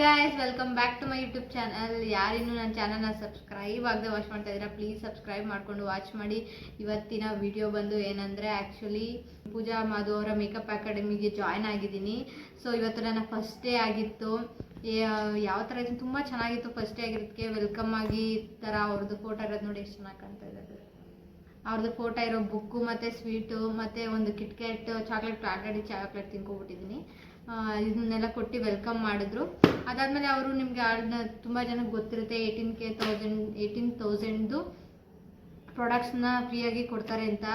Guys welcome back to my YouTube channel ಯಾರಿನ್ನೂ ನನ್ನ ಚಾನಲ್ನ subscribe ಆಗದೆ ವಾಚ್ ಮಾಡ್ತಾ ಇದ್ದೀರಾ ಪ್ಲೀಸ್ ಸಬ್ಸ್ಕ್ರೈಬ್ ಮಾಡ್ಕೊಂಡು ವಾಚ್ ಮಾಡಿ. ಇವತ್ತಿನ ವಿಡಿಯೋ ಬಂದು ಏನಂದರೆ ಆ್ಯಕ್ಚುಲಿ ಪೂಜಾ ಮಾಧು ಅವರ ಮೇಕಪ್ ಅಕಾಡೆಮಿಗೆ ಜಾಯ್ನ್ ಆಗಿದ್ದೀನಿ. ಸೊ ಇವತ್ತು ನನ್ನ ಫಸ್ಟ್ ಡೇ ಆಗಿತ್ತು. ಯಾವ ಥರ ಇತ್ತು? ತುಂಬ ಚೆನ್ನಾಗಿತ್ತು ಫಸ್ಟ್ ಡೇ ಆಗಿರೋದಕ್ಕೆ. ವೆಲ್ಕಮ್ ಆಗಿ ಈ ಥರ ಅವ್ರದ್ದು ಫೋಟೋ ಇರೋದು ನೋಡಿ ಎಷ್ಟು ಚೆನ್ನಾಗಿ ಕಾಣ್ತಾ ಇದೆ ಅವ್ರದ್ದು ಫೋಟೋ ಇರೋ ಬುಕ್ಕು ಮತ್ತು ಸ್ವೀಟು ಮತ್ತು ಒಂದು ಕಿಟ್ಕೆಟ್ ಚಾಕ್ಲೇಟ್ ಆಲ್ರೆಡಿ ಚಾಕ್ಲೇಟ್ ತಿನ್ಕೊಬಿಟ್ಟಿದ್ದೀನಿ. ಇದನ್ನೆಲ್ಲ ಕೊಟ್ಟು ವೆಲ್ಕಮ್ ಮಾಡಿದ್ರು. ಅದಾದಮೇಲೆ ಅವರು ನಿಮಗೆ ತುಂಬ ಜನಕ್ಕೆ ಗೊತ್ತಿರುತ್ತೆ ಏಯ್ಟೀನ್ ಕೆ ತೌಸಂಡ್ ಏಯ್ಟೀನ್ ತೌಸಂಡ್ದು ಪ್ರಾಡಕ್ಟ್ಸ್ನ ಫ್ರೀಯಾಗಿ ಕೊಡ್ತಾರೆ ಅಂತ.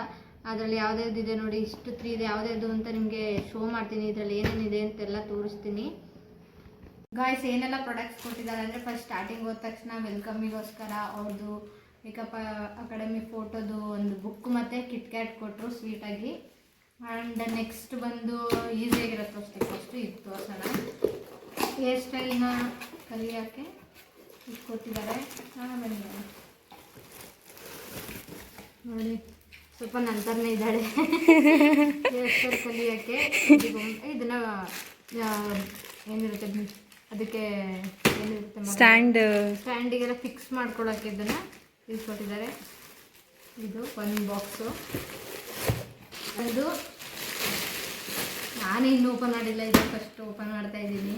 ಅದರಲ್ಲಿ ಯಾವುದ್ಯಾವ್ದಿದೆ ನೋಡಿ, ಇಷ್ಟು ತ್ರೀ ಇದೆ, ಯಾವುದ್ಯಾವುದು ಅಂತ ನಿಮಗೆ ಶೋ ಮಾಡ್ತೀನಿ. ಇದರಲ್ಲಿ ಏನೇನಿದೆ ಅಂತೆಲ್ಲ ತೋರಿಸ್ತೀನಿ. ಗಾಯ್ಸ್ ಏನೆಲ್ಲ ಪ್ರಾಡಕ್ಟ್ಸ್ ಕೊಟ್ಟಿದ್ದಾರೆ ಅಂದರೆ ಫಸ್ಟ್ ಸ್ಟಾರ್ಟಿಂಗ್ ಹೋದ ತಕ್ಷಣ ವೆಲ್ಕಮಿಗೋಸ್ಕರ ಅವ್ರದ್ದು ಮೇಕಪ್ ಅಕಾಡೆಮಿ ಫೋಟೋದು ಒಂದು ಬುಕ್ ಮತ್ತು ಕಿಟ್ ಕ್ಯಾಟ್ ಕೊಟ್ಟರು ಸ್ವೀಟಾಗಿ ಆ್ಯಂಡ್ ನೆಕ್ಸ್ಟ್ ಬಂದು ಈಸಿಯಾಗಿರುತ್ತೆ ಅಷ್ಟೇ ಫಸ್ಟ್ ಇದು ತೋರಿಸೋಣ ಹೇರ್ ಸ್ಟೈಲ್ನ ಕಲಿಯೋಕ್ಕೆ ಇದು ಕೊಟ್ಟಿದ್ದಾರೆ ಹಾಂ ಬನ್ನಿ ಬನ್ನಿ. ನೋಡಿ ಸ್ವಲ್ಪ ನಂತರನೇ ಇದ್ದಾಳೆ. ಹೇರ್ ಸ್ಟೈಲ್ ಕಲಿಯೋಕ್ಕೆ ಇದನ್ನ ಏನಿರುತ್ತೆ ಅದಕ್ಕೆ ಏನಿರುತ್ತೆ? ಸ್ಟ್ಯಾಂಡ್ ಸ್ಟ್ಯಾಂಡಿಗೆಲ್ಲ ಫಿಕ್ಸ್ ಮಾಡ್ಕೊಳ್ಳೋಕೆ ಇದನ್ನು ಇದು ಕೊಟ್ಟಿದ್ದಾರೆ. ಇದು ಒಂದು ಬಾಕ್ಸು ಅದು ನಾನು ಇನ್ನೂ ಓಪನ್ ಮಾಡಿಲ್ಲ ಇದು ಫಸ್ಟ್ ಓಪನ್ ಮಾಡ್ತಾ ಇದ್ದೀನಿ.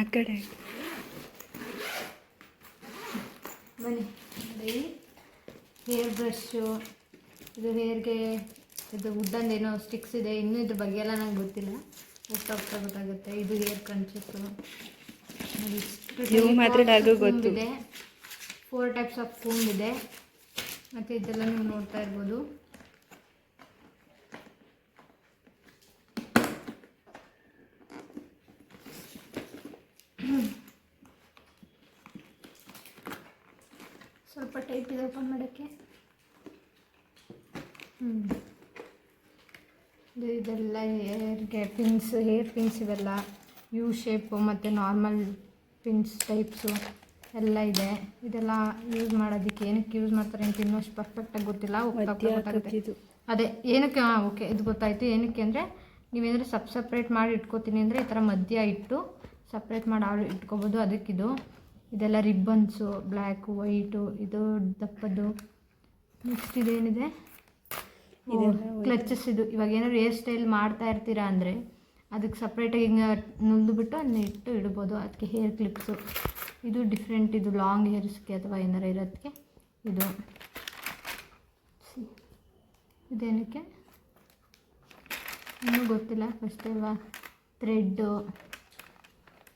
ಆ ಕಡೆ ಬನ್ನಿ ನೋಡಿ. ಹೇರ್ ಬ್ರಷ್ಷು ಇದು ಹೇರ್ಗೆ ಇದು ವುಡ್ಡಂದು ಏನೋ ಸ್ಟಿಕ್ಸ್ ಇದೆ ಇನ್ನೂ ಇದ್ರ ಬಗ್ಗೆ ಎಲ್ಲ ನಂಗೆ ಗೊತ್ತಿಲ್ಲ. ಹೋಗ್ತಾ ಹೋಗ್ತಾ ಗೊತ್ತಾಗುತ್ತೆ. ಇದು ಹೇರ್ ಇವು ಮಾತ್ರ. ಇದೆ. ಫೋರ್ ಟೈಪ್ಸ್ ಆಫ್ ಕೂಂಬ್ ಇದೆ. ಮತ್ತು ಇದೆಲ್ಲ ನೀವು ನೋಡ್ತಾ ಇರ್ಬೋದು. ಸ್ವಲ್ಪ ಟೈಪ್ ಇದೆ ಓಪನ್ ಮಾಡೋಕ್ಕೆ. ಹ್ಞೂ ಇದು ಇದೆಲ್ಲ ಹೇರ್ಗೆ ಪಿನ್ಸ್, ಹೇರ್ ಪಿನ್ಸ್ ಇವೆಲ್ಲ. ಯು ಶೇಪು ಮತ್ತು ನಾರ್ಮಲ್ ಪಿನ್ಸ್ ಟೈಪ್ಸು. ಎಲ್ಲ ಇದೆ. ಇದೆಲ್ಲ ಯೂಸ್ ಮಾಡೋದಕ್ಕೆ ಏನಕ್ಕೆ ಯೂಸ್ ಮಾಡ್ತಾರೆ ಅಂತ ಇನ್ನೂ ಅಷ್ಟು ಪರ್ಫೆಕ್ಟಾಗಿ ಗೊತ್ತಿಲ್ಲ. ಗೊತ್ತಾಗುತ್ತೆ. ಅದೇ ಏನಕ್ಕೆ ಹಾಂ ಓಕೆ ಇದು ಗೊತ್ತಾಯಿತು. ಏನಕ್ಕೆ ಅಂದರೆ ನೀವೇನಾದ್ರೆ ಸಪ್ ಸಪ್ರೇಟ್ ಮಾಡಿ ಇಟ್ಕೋತೀನಿ ಅಂದರೆ ಈ ಥರ ಮಧ್ಯ ಇಟ್ಟು ಸಪ್ರೇಟ್ ಮಾಡಿ ಆಳು ಇಟ್ಕೋಬೋದು. ಅದಕ್ಕಿದು ಇದೆಲ್ಲ ರಿಬ್ಬನ್ಸು ಬ್ಲ್ಯಾಕು ವೈಟು ಇದು ದಪ್ಪದ್ದು. ನೆಕ್ಸ್ಟ್ ಇದೇನಿದೆ? ಕ್ಲಚಸ್ ಇದು. ಇವಾಗ ಏನಾದ್ರು ಹೇರ್ ಸ್ಟೈಲ್ ಮಾಡ್ತಾ ಇರ್ತೀರಾ ಅಂದರೆ ಅದಕ್ಕೆ ಸಪ್ರೇಟಾಗಿ ಹಿಂಗೆ ನುಲ್ದುಬಿಟ್ಟು ಅದನ್ನ ಇಟ್ಟು ಇಡ್ಬೋದು. ಅದಕ್ಕೆ ಹೇರ್ ಕ್ಲಿಪ್ಸು ಇದು ಡಿಫ್ರೆಂಟ್ ಇದು ಲಾಂಗ್ ಹೇರ್ಸ್ಗೆ ಅಥವಾ ಏನಾರು ಇರೋದಕ್ಕೆ ಇದು. ಇದೇನಕ್ಕೆ? ಇನ್ನೂ ಗೊತ್ತಿಲ್ಲ ಫಸ್ಟ್ ಅಲ್ವಾ? ಥ್ರೆಡ್ಡು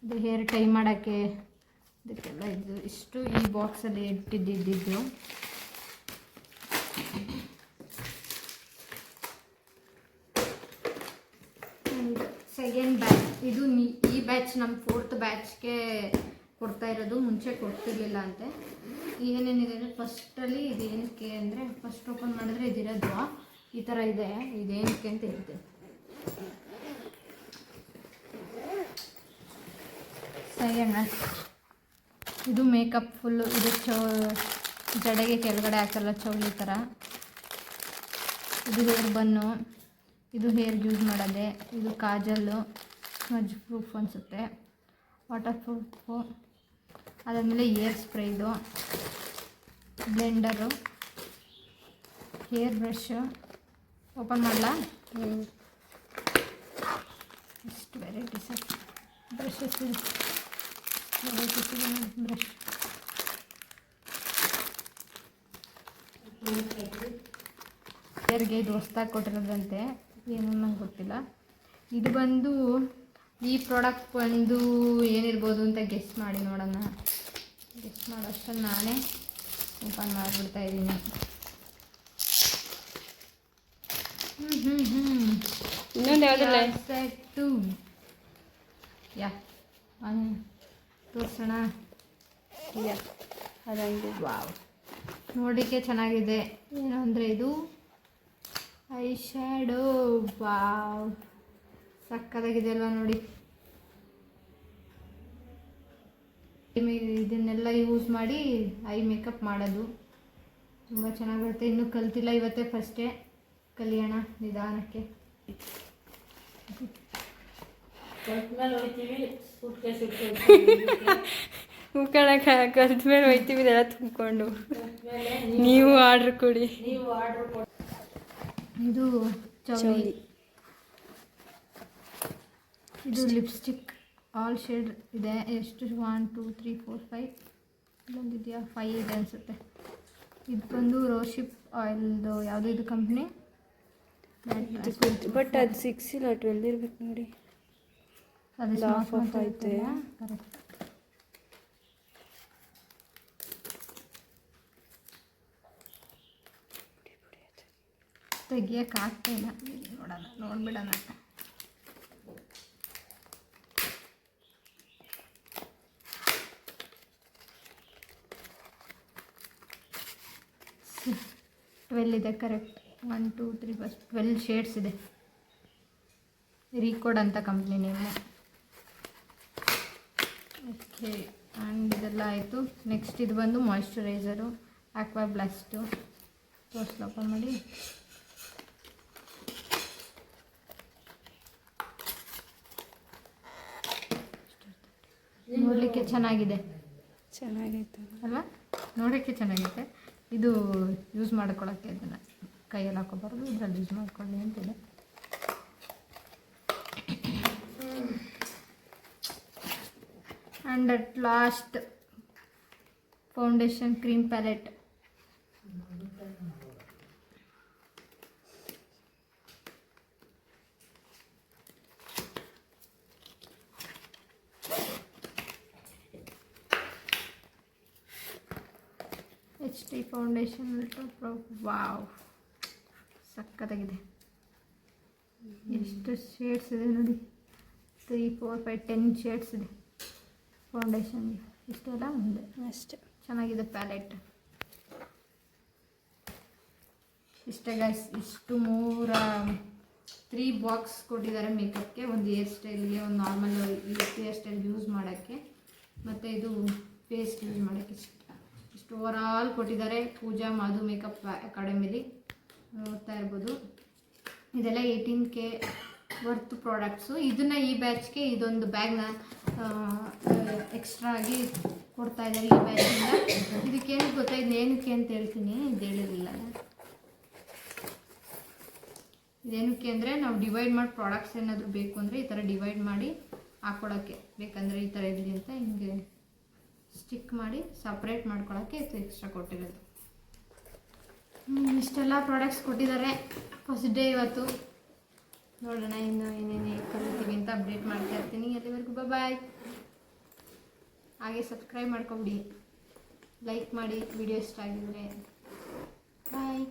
ಇದು ಹೇರ್ ಟೈ ಮಾಡೋಕ್ಕೆ ಇದಕ್ಕೆಲ್ಲ ಇದು ಇಷ್ಟು ಈ ಬಾಕ್ಸಲ್ಲಿ ಇಟ್ಟಿದ್ದಿದ್ದು. ಸೆಕೆಂಡ್ ಬ್ಯಾಚ್ ಇದು ಈ ಬ್ಯಾಚ್ ನಮ್ಮ ಫೋರ್ತ್ ಬ್ಯಾಚ್ಗೆ ಕೊಡ್ತಾ ಇರೋದು, ಮುಂಚೆ ಕೊಡ್ತಿರ್ಲಿಲ್ಲ ಅಂತೆ. ಏನೇನಿದೆ ಅಂದರೆ ಫಸ್ಟಲ್ಲಿ ಇದು ಏನಕ್ಕೆ ಅಂದರೆ ಫಸ್ಟ್ ಓಪನ್ ಮಾಡಿದ್ರೆ ಇದಿರೋದು. ಈ ಥರ ಇದೆ, ಇದೇನಕ್ಕೆ ಅಂತ ಇರುತ್ತೆ ಸರಿಯಣ್ಣ ಇದು ಮೇಕಪ್ ಫುಲ್ಲು ಇದು ಚೌ, ಜಡೆಗೆ ಕೆಳಗಡೆ ಹಾಕಲ್ಲ, ಚೌಳಿ ಥರ ಇದು ಹೇರ್ ಬನ್ನು ಇದು ಹೇರ್ ಯೂಸ್ ಮಾಡೋದೆ, ಇದು ಕಾಜಲ್ಲು ಸ್ಮಜ್ ಪ್ರೂಫ್ ಅನಿಸುತ್ತೆ. ವಾಟರ್ ಪ್ರೂಫು ಅದಾದಮೇಲೆ ಏರ್ ಸ್ಪ್ರೇ ಇದು ಬ್ಲೆಂಡರು ಹೇರ್ ಬ್ರಷು. ಓಪನ್ ಮಾಡಲಾ? ಎಷ್ಟು ವೆರೈಟೀಸ್ ಬ್ರಷಸ್ ವೆರೈಟೀಸ್ ಇದೆ ಬ್ರಷ್. ಹೇರ್ಗೆ ಇದು ಹೊಸ್ದಾಗಿ ಕೊಟ್ಟಿರೋದಂತೆ. ಏನು ನಂಗೆ ಗೊತ್ತಿಲ್ಲ. ಇದು ಬಂದು ಈ ಪ್ರಾಡಕ್ಟ್ ಬಂದು ಏನಿರ್ಬೋದು ಅಂತ ಗೆಸ್ ಮಾಡಿ ನೋಡೋಣ. ಗೆಸ್ ಮಾಡೋಷ್ಟಲ್ಲಿ ನಾನೇ ಓಪನ್ ಮಾಡಿಬಿಡ್ತಾ ಇದ್ದೀನಿ. ಹ್ಞೂ ಹ್ಞೂ ಹ್ಞೂ ಇನ್ನೊಂದು ಯಾವುದಿಲ್ಲ ಸೆಟ್ಟು ಯಾ ತೋರಿಸೋಣ. ಅದಂಗೆ. ವಾವ್. ನೋಡಲಿಕ್ಕೆ ಚೆನ್ನಾಗಿದೆ. ಏನು ಅಂದರೆ ಇದು? Eye shadow wow. ಸಕ್ಕದಾಗಿದೆ ಅಲ್ವಾ ನೋಡಿ ಇದನ್ನೆಲ್ಲ ಯೂಸ್ ಮಾಡಿ ಐ ಮೇಕಪ್ ಮಾಡೋದು. ತುಂಬ ಚೆನ್ನಾಗಿರುತ್ತೆ. ಇನ್ನೂ ಕಲ್ತಿಲ್ಲ ಇವತ್ತೇ ಫಸ್ಟೇ ಕಲಿಯೋಣ ನಿಧಾನಕ್ಕೆ. ಉಳ್ಕೊಳಕ ಕಲ್ತ ಮೇಲೆ ಹೋಯ್ತೀವಿ. ಇದೆಲ್ಲ ತುಂಬಿಕೊಂಡು. ನೀವು ಆರ್ಡ್ರ್ ಕೊಡಿ. ಇದು ಚೌಲಿ. ಇದು ಲಿಪ್ಸ್ಟಿಕ್ ಆಲ್ ಶೇಡ್ ಇದೆ. ಎಷ್ಟು? One two three four five ಇಲ್ಲೊಂದಿದೆಯಾ? Five ಇದೆ ಅನಿಸುತ್ತೆ. ಇದು ಬಂದು ರೋಶಿಪ್ ಆಯಿಲ್ದು ಯಾವುದು ಇದು ಕಂಪ್ನಿ ಬಟ್ ಅದು ಸಿಕ್ಸ್ ಇಲ್ಲ ಟ್ವೆಲ್ ಇರ್ಬೇಕು ನೋಡಿ. ಅದು ಆಫ್ ಆಫ್. ಕರೆಕ್ಟ್ ತೆಗಿಯಕ್ಕೆ ಆಗ್ತಾ ಇಲ್ಲ. ನೋಡೋಣ ನೋಡ್ಬಿಡೋಣ ಟ್ವೆಲ್ ಇದೆ correct one two three first twelve shades ಇದೆ. ರೀಕೋಡ್ ಅಂತ ಕಂಪ್ನಿ ನೇಮು. ಓಕೆ ಆ್ಯಂಡ್ ಇದೆಲ್ಲ ಆಯಿತು. ನೆಕ್ಸ್ಟ್ ಇದು ಬಂದು ಮಾಯಿಶ್ಚರೈಸರು ಆಕ್ವಾ ಬ್ಲಾಸ್ಟು ತೋರಿಸ್ಲಪ್ಪ ಮಾಡಿ. ನೋಡಲಿಕ್ಕೆ ಚೆನ್ನಾಗಿದೆ. ಚೆನ್ನಾಗೈತೆ. ಅಲ್ವಾ? ನೋಡೋಕ್ಕೆ ಚೆನ್ನಾಗಿದೆ ಇದು ಯೂಸ್ ಮಾಡ್ಕೊಳ್ಳೋಕ್ಕೆ ಅದನ್ನು ಕೈಯಲ್ಲಿ ಹಾಕೋಬಾರ್ದು, ಇದರಲ್ಲಿ ಯೂಸ್ ಮಾಡ್ಕೊಳ್ಳಿ ಅಂತಿದೆ. And at last foundation cream palette H D foundation ultra pro wow ಸಕ್ಕತ್ತಾಗಿದೆ ಎಷ್ಟು ಶೇಡ್ಸ್ ಇದೆ ನೋಡಿ. Three four five ten shades ಇದೆ ಫೌಂಡೇಶನ್ ಇಷ್ಟೆಲ್ಲ ಒಂದೇ. ಅಷ್ಟೇ. ಚೆನ್ನಾಗಿದೆ ಪ್ಯಾಲೆಟ್ ಇಷ್ಟೇ ಗೈಸ್ ಇಷ್ಟು ಮೂರ ತ್ರೀ ಬಾಕ್ಸ್ ಕೊಟ್ಟಿದ್ದಾರೆ ಮೇಕಪ್ಗೆ ಒಂದು ಹೇರ್ ಸ್ಟೈಲ್ಗೆ ಒಂದು ನಾರ್ಮಲ್ ಹೇರ್ ಸ್ಟೈಲ್ ಯೂಸ್ ಮಾಡೋಕ್ಕೆ. ಮತ್ತು ಇದು ಪೇಸ್ಟ್ ಯೂಸ್ ಮಾಡೋಕ್ಕೆ ಇಷ್ಟ ಇಷ್ಟು ಓವರ್ ಆಲ್ ಕೊಟ್ಟಿದ್ದಾರೆ. ಪೂಜಾ ಮಾಧು ಮೇಕಪ್ ಅಕಾಡೆಮಿಲಿ. ನೋಡ್ತಾ ಇರ್ಬೋದು. ಇದೆಲ್ಲ ಏಯ್ಟೀನ್ ಕೆ ವರ್ತ್ ಪ್ರಾಡಕ್ಟ್ಸು ಇದನ್ನು ಈ ಬ್ಯಾಚ್ಗೆ ಇದೊಂದು ಬ್ಯಾಗ್ನ ಎಕ್ಸ್ಟ್ರಾ ಆಗಿ ಕೊಡ್ತಾ ಇದ್ದಾರೆ ಈ ಬ್ಯಾಚಿಂದ ಇದಕ್ಕೇನು ಗೊತ್ತಾ? ಇದು ಏನಕ್ಕೆ ಅಂತ ಹೇಳ್ತೀನಿ. ಇದು ಹೇಳಿರಲಿಲ್ಲ ಇದೇನಕ್ಕೆ ಅಂದರೆ ನಾವು ಡಿವೈಡ್ ಮಾಡಿ ಪ್ರಾಡಕ್ಟ್ಸ್ ಏನಾದರೂ ಬೇಕು ಅಂದರೆ ಈ ಥರ ಡಿವೈಡ್ ಮಾಡಿ ಹಾಕ್ಕೊಳಕ್ಕೆ ಬೇಕಂದರೆ ಈ ಥರ ಇರಲಿ ಅಂತ ಹಿಂಗೆ ಸ್ಟಿಕ್ ಮಾಡಿ ಸಪ್ರೇಟ್ ಮಾಡ್ಕೊಳ್ಳೋಕ್ಕೆ ಎಕ್ಸ್ಟ್ರಾ ಕೊಟ್ಟಿರೋದು. ಇಷ್ಟೆಲ್ಲ ಪ್ರಾಡಕ್ಟ್ಸ್ ಕೊಟ್ಟಿದ್ದಾರೆ. ಫಸ್ಟ್ ಡೇ ಇವತ್ತು. ನೋಡೋಣ ಇನ್ನು ಏನೇನು ಕಲಿತೀವಿ ಅಂತ ಅಪ್ಡೇಟ್ ಮಾಡ್ತಾ ಇರ್ತೀನಿ. ಅಲ್ಲಿವರೆಗೂ ಬಾಯ್ ಹಾಗೆ ಸಬ್ಸ್ಕ್ರೈಬ್ ಮಾಡ್ಕೊಬಿಡಿ. ಲೈಕ್ ಮಾಡಿ ವಿಡಿಯೋ ಇಷ್ಟ ಆಗಿದ್ರೆ. ಬಾಯ್